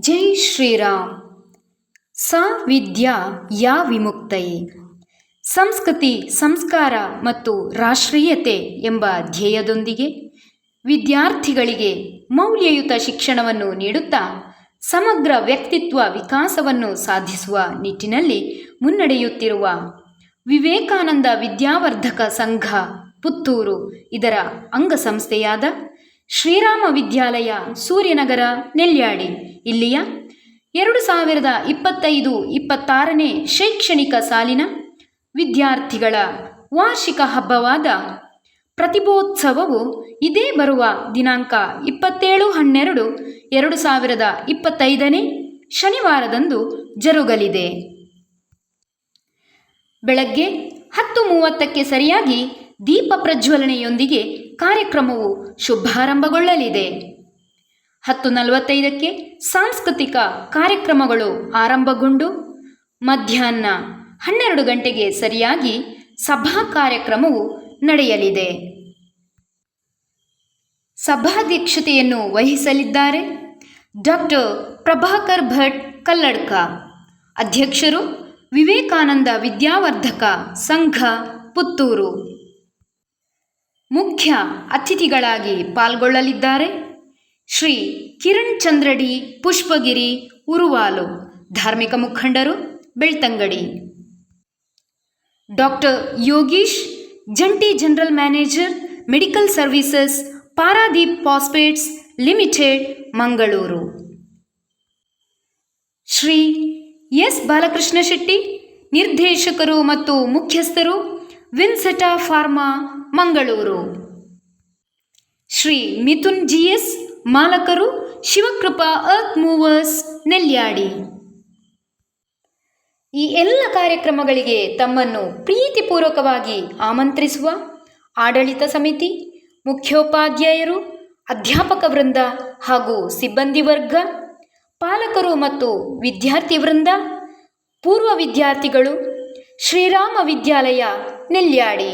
ಜೈ ಶ್ರೀರಾಮ್. ಸ ವಿದ್ಯಾ ಯಾ ವಿಮುಕ್ತಯೇ ಸಂಸ್ಕೃತಿ, ಸಂಸ್ಕಾರ ಮತ್ತು ರಾಷ್ಟ್ರೀಯತೆ ಎಂಬ ಧ್ಯೇಯದೊಂದಿಗೆ ವಿದ್ಯಾರ್ಥಿಗಳಿಗೆ ಮೌಲ್ಯಯುತ ಶಿಕ್ಷಣವನ್ನು ನೀಡುತ್ತಾ ಸಮಗ್ರ ವ್ಯಕ್ತಿತ್ವ ವಿಕಾಸವನ್ನು ಸಾಧಿಸುವ ನಿಟ್ಟಿನಲ್ಲಿ ಮುನ್ನಡೆಯುತ್ತಿರುವ ವಿವೇಕಾನಂದ ವಿದ್ಯಾವರ್ಧಕ ಸಂಘ ಪುತ್ತೂರು ಇದರ ಅಂಗಸಂಸ್ಥೆಯಾದ ಶ್ರೀರಾಮ ವಿದ್ಯಾಲಯ, ಸೂರ್ಯನಗರ, ನೆಲ್ಯಾಡಿ. ಇಲ್ಲಿಯ ಎರಡು ಸಾವಿರದ ಇಪ್ಪತ್ತೈದು ಇಪ್ಪತ್ತಾರನೇ ಶೈಕ್ಷಣಿಕ ಸಾಲಿನ ವಿದ್ಯಾರ್ಥಿಗಳ ವಾರ್ಷಿಕ ಹಬ್ಬವಾದ ಪ್ರತಿಭೋತ್ಸವವು ಇದೇ ಬರುವ ದಿನಾಂಕ ಇಪ್ಪತ್ತೇಳು ಹನ್ನೆರಡು ಎರಡು ಸಾವಿರದ ಇಪ್ಪತ್ತೈದನೇ ಶನಿವಾರದಂದು ಜರುಗಲಿದೆ. ಬೆಳಗ್ಗೆ ಹತ್ತು ಮೂವತ್ತಕ್ಕೆ ಸರಿಯಾಗಿ ದೀಪ ಪ್ರಜ್ವಲನೆಯೊಂದಿಗೆ ಕಾರ್ಯಕ್ರಮವು ಶುಭಾರಂಭಗೊಳ್ಳಲಿದೆ. ಹತ್ತು ನಲವತ್ತೈದಕ್ಕೆ ಸಾಂಸ್ಕೃತಿಕ ಕಾರ್ಯಕ್ರಮಗಳು ಆರಂಭಗೊಂಡು ಮಧ್ಯಾಹ್ನ ಹನ್ನೆರಡು ಗಂಟೆಗೆ ಸರಿಯಾಗಿ ಸಭಾ ಕಾರ್ಯಕ್ರಮವು ನಡೆಯಲಿದೆ. ಸಭಾಧ್ಯಕ್ಷತೆಯನ್ನು ವಹಿಸಲಿದ್ದಾರೆ ಡಾಕ್ಟರ್ ಪ್ರಭಾಕರ್ ಭಟ್ ಕಲ್ಲಡ್ಕ. ಅಧ್ಯಕ್ಷರು ವಿವೇಕಾನಂದ ವಿದ್ಯಾವರ್ಧಕ ಸಂಘ ಪುತ್ತೂರು. ಮುಖ್ಯ ಅತಿಥಿಗಳಾಗಿ ಪಾಲ್ಗೊಳ್ಳಲಿದ್ದಾರೆ. ಶ್ರೀ ಕಿರಣ್ ಚಂದ್ರಡಿ, ಪುಷ್ಪಗಿರಿ, ಉರುವಾಲು, ಧಾರ್ಮಿಕ ಮುಖಂಡರು, ಬೆಳ್ತಂಗಡಿ. ಡಾಕ್ಟರ್ ಯೋಗೀಶ್, ಜಂಟಿ general manager, medical services, Paradeep phosphates limited, Mangaluru. Shri S Balakrishna Shetty, ನಿರ್ದೇಶಕರು ಮತ್ತು ಮುಖ್ಯಸ್ಥರು Vinceta pharma, Mangaluru. Shri Mithun G S ಮಾಲಕರು Shivakrupa earth movers Nelyadi. ಈ ಎಲ್ಲ ಕಾರ್ಯಕ್ರಮಗಳಿಗೆ ತಮ್ಮನ್ನು ಪ್ರೀತಿಪೂರ್ವಕವಾಗಿ ಆಮಂತ್ರಿಸುವ ಆಡಳಿತ ಸಮಿತಿ, ಮುಖ್ಯೋಪಾಧ್ಯಾಯರು, ಅಧ್ಯಾಪಕ ವೃಂದ ಹಾಗೂ ಸಿಬ್ಬಂದಿ ವರ್ಗ, ಪಾಲಕರು ಮತ್ತು ವಿದ್ಯಾರ್ಥಿ ವೃಂದ, ಪೂರ್ವ ವಿದ್ಯಾರ್ಥಿಗಳು, ಶ್ರೀರಾಮ ವಿದ್ಯಾಲಯ ನೆಲ್ಯಾಡಿ